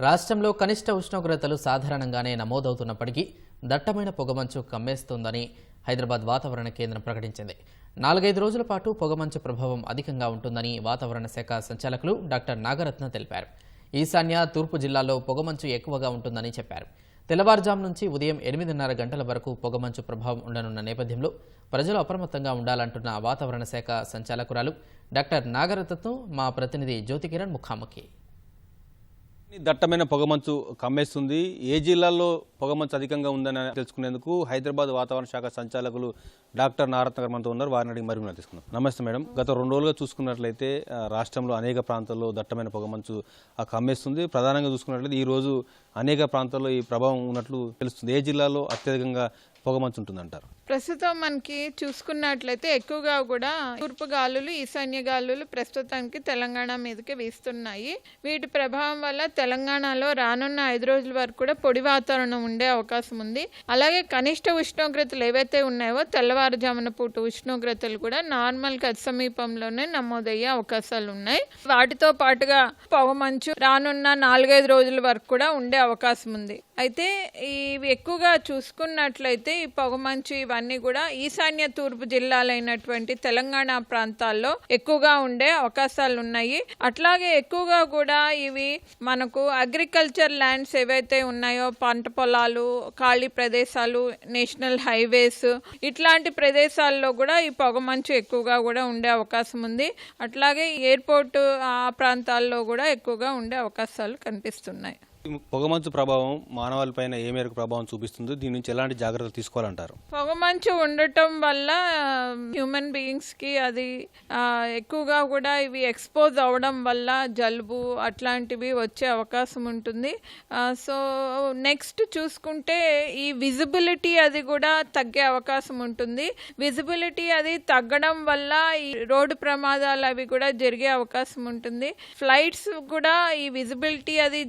రాష్ట్రంలో కనిష్ట ఉష్ణోగ్రతలు సాధారణంగానే నమోదవుతున్నప్పటికీ దట్టమైన పొగమంచు కమ్మేస్తోందని హైదరాబాద్ వాతావరణ కేంద్రం ప్రకటించింది. నాలుగైదు రోజుల పాటు పొగమంచు ప్రభావం అధికంగా ఉంటుందని వాతావరణ శాఖ సంచాలకులు డాక్టర్ నాగరత్న తెలిపారు. ఈశాన్య తూర్పు జిల్లాలో పొగమంచు ఎక్కువగా ఉంటుందని చెప్పారు. తెల్లవారుజాము నుంచి ఉదయం ఎనిమిదిన్నర గంటల వరకు పొగమంచు ప్రభావం ఉండనున్న నేపథ్యంలో ప్రజలు అప్రమత్తంగా ఉండాలంటున్న వాతావరణ శాఖ సంచాలకురాలు డాక్టర్ నాగరత్నతో మా ప్రతినిధి జ్యోతికిరణ్ ముఖాముఖి. దట్టమైన పొగమంచు కమ్మేస్తుంది. ఏ జిల్లాల్లో పొగమంచు అధికంగా ఉందని తెలుసుకునేందుకు హైదరాబాద్ వాతావరణ శాఖ సంచాలకులు డాక్టర్ నారత్న మనతో ఉన్నారు. వారిని అడిగి మరి వివరాలు నమస్తే మేడం. గత రెండు రోజులుగా చూసుకున్నట్లయితే రాష్ట్రంలో అనేక ప్రాంతాల్లో దట్టమైన పొగమంచు కమ్మేస్తుంది. ప్రధానంగా చూసుకున్నట్లయితే ఈ రోజు అనేక ప్రాంతాల్లో ఈ ప్రభావం ఉన్నట్లు తెలుస్తుంది. ఏ జిల్లాలో అత్యధికంగా పొగమంచు ఉంటుందంటారు? ప్రస్తుతం మనకి చూసుకున్నట్లయితే ఎక్కువగా కూడా తూర్పు గాలులు ఈశాన్య గాలులు ప్రస్తుతానికి తెలంగాణ మీదకి వీస్తున్నాయి. వీటి ప్రభావం వల్ల తెలంగాణలో రానున్న ఐదు రోజుల వరకు కూడా పొడి వాతావరణం ఉండే అవకాశం ఉంది. అలాగే కనిష్ట ఉష్ణోగ్రతలు ఏవైతే ఉన్నాయో తెల్లవారుజామున పూట ఉష్ణోగ్రతలు కూడా నార్మల్కి సమీపంలోనే నమోదయ్యే అవకాశాలు ఉన్నాయి. వాటితో పాటుగా పొగమంచు రానున్న నాలుగైదు రోజుల వరకు కూడా ఉండే అవకాశం ఉంది. అయితే ఇవి ఎక్కువగా చూసుకున్నట్లయితే ఈ పొగమంచు ఇవన్నీ అన్నీ కూడా ఈశాన్య తూర్పు జిల్లాలైనటువంటి తెలంగాణ ప్రాంతాల్లో ఎక్కువగా ఉండే అవకాశాలు ఉన్నాయి అట్లాగే ఎక్కువగా కూడా ఇవి మనకు అగ్రికల్చర్ ల్యాండ్స్ ఏవైతే ఉన్నాయో పంట పొలాలు ఖాళీ ప్రదేశాలు నేషనల్ హైవేస్ ఇట్లాంటి ప్రదేశాల్లో కూడా ఈ పొగమంచు ఎక్కువగా కూడా ఉండే అవకాశం ఉంది. అట్లాగే ఎయిర్పోర్ట్ ఆ ప్రాంతాల్లో కూడా ఎక్కువగా ఉండే అవకాశాలు కనిపిస్తున్నాయి. పొగమంచు ప్రభావం మానవాళిపైన ఏ మేరకు ప్రభావం చూపిస్తుంది దీని నుంచి ఎలాంటి జాగ్రత్తలు తీసుకోవాలంటారు? పొగమంచు ఉండటం వల్ల హ్యూమన్ బీయింగ్స్కి అది ఎక్కువగా కూడా ఇవి ఎక్స్పోజ్ అవడం వల్ల జలుబు అట్లాంటివి వచ్చే అవకాశం ఉంటుంది. సో నెక్స్ట్ చూసుకుంటే ఈ విజిబిలిటీ అది కూడా తగ్గే అవకాశం ఉంటుంది. విజిబిలిటీ అది తగ్గడం వల్ల ఈ రోడ్డు ప్రమాదాలు అవి కూడా జరిగే అవకాశం ఉంటుంది. ఫ్లైట్స్ కూడా ఈ విజిబిలిటీ అది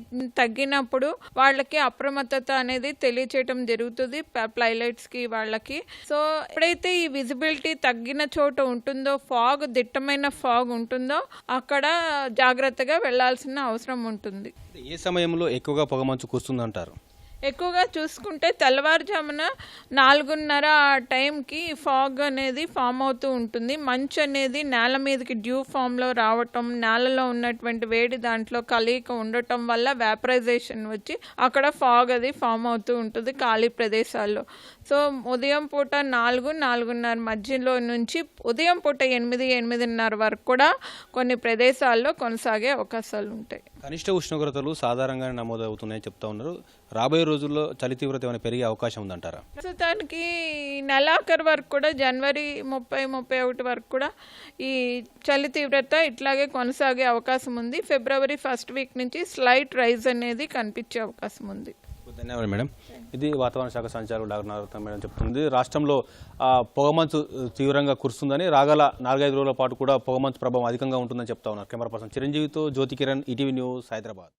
తగ్గినప్పుడు వాళ్ళకి అప్రమత్తత అనేది తెలియచేయటం జరుగుతుంది పైలట్స్కి వాళ్ళకి. సో ఎప్పుడైతే ఈ విజిబిలిటీ తగ్గిన చోట ఉంటుందో ఫాగ్ దిట్టమైన ఫాగ్ ఉంటుందో అక్కడ జాగ్రత్తగా వెళ్ళాల్సిన అవసరం ఉంటుంది. ఏ సమయంలో ఎక్కువగా పొగమంచు కూస్తుందంటారు ఎక్కువగా చూసుకుంటే తెల్లవారుజామున నాలుగున్నర ఆ టైంకి ఫాగ్ అనేది ఫామ్ అవుతూ ఉంటుంది. మంచు అనేది నేల మీదకి డ్యూ ఫామ్లో రావటం నేలలో ఉన్నటువంటి వేడి దాంట్లో కలయిక ఉండటం వల్ల వ్యాపరైజేషన్ వచ్చి అక్కడ ఫాగ్ అది ఫామ్ అవుతూ ఉంటుంది ఖాళీ ప్రదేశాల్లో. సో ఉదయం పూట నాలుగు నాలుగున్నర మధ్యలో నుంచి ఉదయం పూట ఎనిమిది ఎనిమిదిన్నర వరకు కూడా కొన్ని ప్రదేశాల్లో కొనసాగే అవకాశాలు ఉంటాయి కనిష్ట ఉష్ణోగ్రతలు సాధారణంగా నమోదవుతున్నాయని చెప్తా ఉన్నారు. రాబోయే రోజుల్లో చలి తీవ్రత ఏమైనా పెరిగే అవకాశం ఉందంటారా? ప్రస్తుతానికి నెలాఖరు వరకు కూడా జనవరి ముప్పై ముప్పై ఒకటి వరకు కూడా ఈ చలి తీవ్రత ఇట్లాగే కొనసాగే అవకాశం ఉంది. ఫిబ్రవరి ఫస్ట్ వీక్ నుంచి స్లైట్ రైజ్ అనేది కనిపించే అవకాశం ఉంది. ధన్యవాదాలు మేడం. ఇది వాతావరణ శాఖ సంచాలకులు డాక్టర్ నారత్న మేడం చెప్తుంది. రాష్ట్రంలో ఆ, పొగమంచు తీవ్రంగా కురుస్తుందని రాగల నాలుగైదు రోజుల పాటు కూడా పొగమంచు ప్రభావం అధికంగా ఉంటుందని చెప్తా ఉన్నారు. కెమెరా పర్సన్ చిరంజీవితో జ్యోతి కిరణ్ ఈటీవీ న్యూస్ హైదరాబాద్.